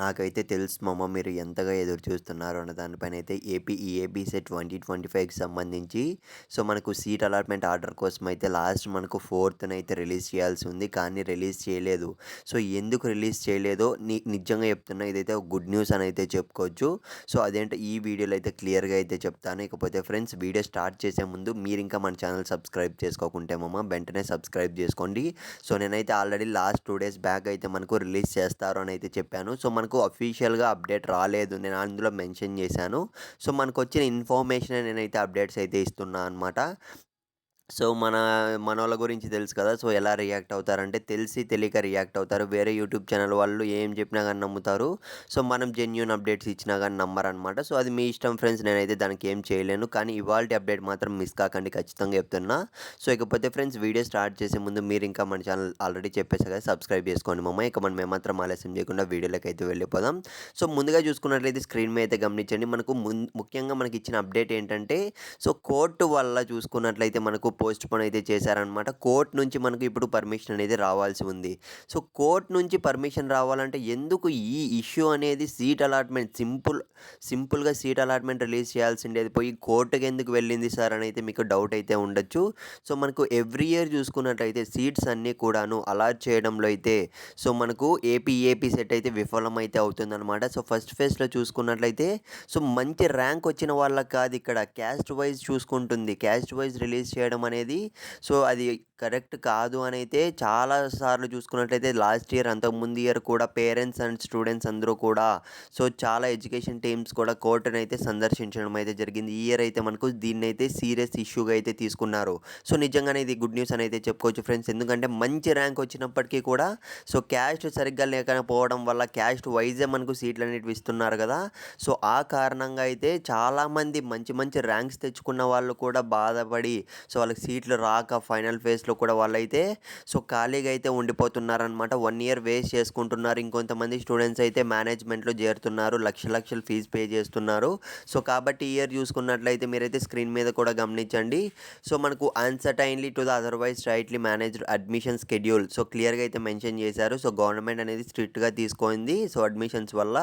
నాకైతే తెలుసు మామ మీరు ఎంతగా ఎదురు చూస్తున్నారు అన్న దానిపైన అయితే ఏపీ ఈఏబీ ట్వంటీ ట్వంటీ ఫైవ్కి సంబంధించి. సో మనకు సీట్ అలాట్మెంట్ ఆర్డర్ కోసం అయితే లాస్ట్ మనకు ఫోర్త్న అయితే రిలీజ్ చేయాల్సి ఉంది కానీ రిలీజ్ చేయలేదు. సో ఎందుకు రిలీజ్ చేయలేదో నీ నిజంగా చెప్తున్నా ఇదైతే ఒక గుడ్ న్యూస్ అని అయితే చెప్పుకోవచ్చు. సో అదేంటో ఈ వీడియోలో అయితే క్లియర్గా అయితే చెప్తాను. ఇకపోతే ఫ్రెండ్స్ వీడియో స్టార్ట్ చేసే ముందు మీరు ఇంకా మన ఛానల్ సబ్స్క్రైబ్ చేసుకోకుంటే మామ వెంటనే సబ్స్క్రైబ్ చేసుకోండి. సో నేనైతే already last two days back అయితే మనకు రిలీజ్ చేస్తారు అని అయితే చెప్పాను. సో మనకు అఫీషియల్గా అప్డేట్ రాలేదు. నేను అందులో మెన్షన్ చేశాను. సో మనకు వచ్చిన ఇన్ఫర్మేషన్ నేనైతే అప్డేట్స్ అయితే ఇస్తున్నా అనమాట సో మన మన వాళ్ళ గురించి తెలుసు కదా సో ఎలా రియాక్ట్ అవుతారంటే తెలిసి తెలియక రియాక్ట్ అవుతారు. వేరే యూట్యూబ్ ఛానల్ వాళ్ళు ఏం చెప్పినా కానీ నమ్ముతారు. సో మనం జెన్యున్ అప్డేట్స్ ఇచ్చినా కానీ నమ్మరు అనమాట సో అది మీ ఇష్టం ఫ్రెండ్స్ నేనైతే దానికి ఏం చేయలేను. కానీ ఇవాళ అప్డేట్ మాత్రం మిస్ కాకండి ఖచ్చితంగా చెప్తున్నా. సో ఇకపోతే ఫ్రెండ్స్ వీడియో స్టార్ట్ చేసే ముందు మీరు ఇంకా మన ఛానల్ ఆల్రెడీ చెప్పేసా కదా సబ్స్క్రైబ్ చేసుకోండి మమ్మ ఇక మనం ఏమాత్రం ఆలస్యం చేయకుండా వీడియోలోకి అయితే వెళ్ళిపోదాం. సో ముందుగా చూసుకున్నట్లయితే స్క్రీన్ మీద అయితే గమనించండి. మనకు ముఖ్యంగా మనకి ఇచ్చిన అప్డేట్ ఏంటంటే సో కోర్టు వల్ల చూసుకున్నట్లయితే మనకు పోస్ట్ పోన్ అయితే చేశారనమాట కోర్ట్ నుంచి మనకు ఇప్పుడు పర్మిషన్ అనేది రావాల్సి ఉంది. సో కోర్ట్ నుంచి పర్మిషన్ రావాలంటే ఎందుకు ఈ ఇష్యూ అనేది సీట్ అలాట్మెంట్ సింపుల్ సింపుల్గా సీట్ అలాట్మెంట్ రిలీజ్ చేయాల్సిండేది? పోయి కోర్టుకి ఎందుకు వెళ్ళింది సార్ అని అయితే మీకు డౌట్ అయితే ఉండొచ్చు. సో మనకు ఎవ్రీ ఇయర్ చూసుకున్నట్లయితే సీట్స్ అన్నీ కూడాను అలాట్ చేయడంలో అయితే సో మనకు ఏపీ ఏపీ సెట్ అయితే విఫలం అయితే అవుతుందన్నమాట. సో ఫస్ట్ ఫేజ్లో చూసుకున్నట్లయితే సో మంచి ర్యాంక్ వచ్చిన వాళ్ళకి కాదు ఇక్కడ. క్యాస్ట్ వైజ్ చూసుకుంటుంది. క్యాస్ట్ వైజ్ రిలీజ్ చేయడం అనేది సో అది కరెక్ట్ కాదు అని అయితే చాలా సార్లు చూసుకున్నట్లయితే లాస్ట్ ఇయర్ అంతకుముందు ఇయర్ కూడా పేరెంట్స్ అండ్ స్టూడెంట్స్ అందరూ కూడా సో చాలా ఎడ్యుకేషన్ టీమ్స్ కూడా కోర్టును అయితే సందర్శించడం అయితే జరిగింది. ఈ ఇయర్ అయితే మనకు దీన్ని అయితే సీరియస్ ఇష్యూగా అయితే తీసుకున్నారు. సో నిజంగానే ఇది గుడ్ న్యూస్ అని అయితే చెప్పుకోవచ్చు ఫ్రెండ్స్. ఎందుకంటే మంచి ర్యాంక్ వచ్చినప్పటికీ కూడా సో క్యాస్ట్ సరిగ్గా లేకపోవడం వల్ల క్యాస్ట్ వైజే మనకు సీట్లు అనేటివి ఇస్తున్నారు కదా. సో ఆ కారణంగా అయితే చాలామంది మంచి మంచి ర్యాంక్స్ తెచ్చుకున్న వాళ్ళు కూడా బాధపడి సో వాళ్ళకి సీట్లు రాక ఫైనల్ ఫేస్ లో కూడా వాళ్ళైతే సో ఖాళీగా అయితే ఉండిపోతున్నారనమాట. వన్ ఇయర్ వేస్ట్ చేసుకుంటున్నారు. ఇంకొంతమంది స్టూడెంట్స్ అయితే మేనేజ్మెంట్లో చేరుతున్నారు. లక్ష లక్షలు ఫీజు పే చేస్తున్నారు. సో కాబట్టి ఇయర్ చూసుకున్నట్లయితే మీరైతే స్క్రీన్ మీద కూడా గమనించండి. సో మనకు uncertainly to the otherwise rightly managed admission schedule so క్లియర్గా అయితే మెన్షన్ చేశారు. సో గవర్నమెంట్ అనేది స్ట్రిక్ట్గా తీసుకుంది. సో అడ్మిషన్స్ వల్ల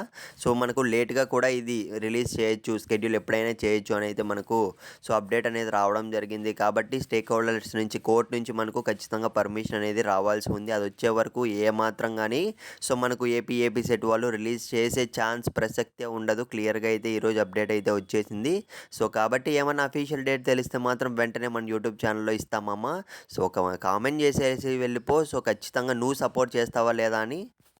సో మనకు లేట్గా కూడా ఇది రిలీజ్ చేయొచ్చు. స్కెడ్యూల్ ఎప్పుడైనా చేయొచ్చు అని అయితే మనకు సో అప్డేట్ అనేది రావడం జరిగింది. కాబట్టి స్టేక్ హోల్డర్స్ నుంచి కోర్టు నుంచి మనకు ఖచ్చితంగా పర్మిషన్ అనేది రావాల్సి ఉంది. అది వచ్చే వరకు ఏమాత్రం కానీ సో మనకు ఏపీ ఏపీ సెట్ వాళ్ళు రిలీజ్ చేసే ఛాన్స్ ప్రసక్తే ఉండదు. క్లియర్గా అయితే ఈరోజు అప్డేట్ అయితే వచ్చేసింది. సో కాబట్టి ఏమన్నా అఫీషియల్ డేట్ తెలిస్తే మాత్రం వెంటనే మన యూట్యూబ్ ఛానల్లో ఇస్తామమ్మా సో ఒక కామెంట్ చేసేసి వెళ్ళిపో. సో ఖచ్చితంగా నువ్వు సపోర్ట్ చేస్తావా లేదా అని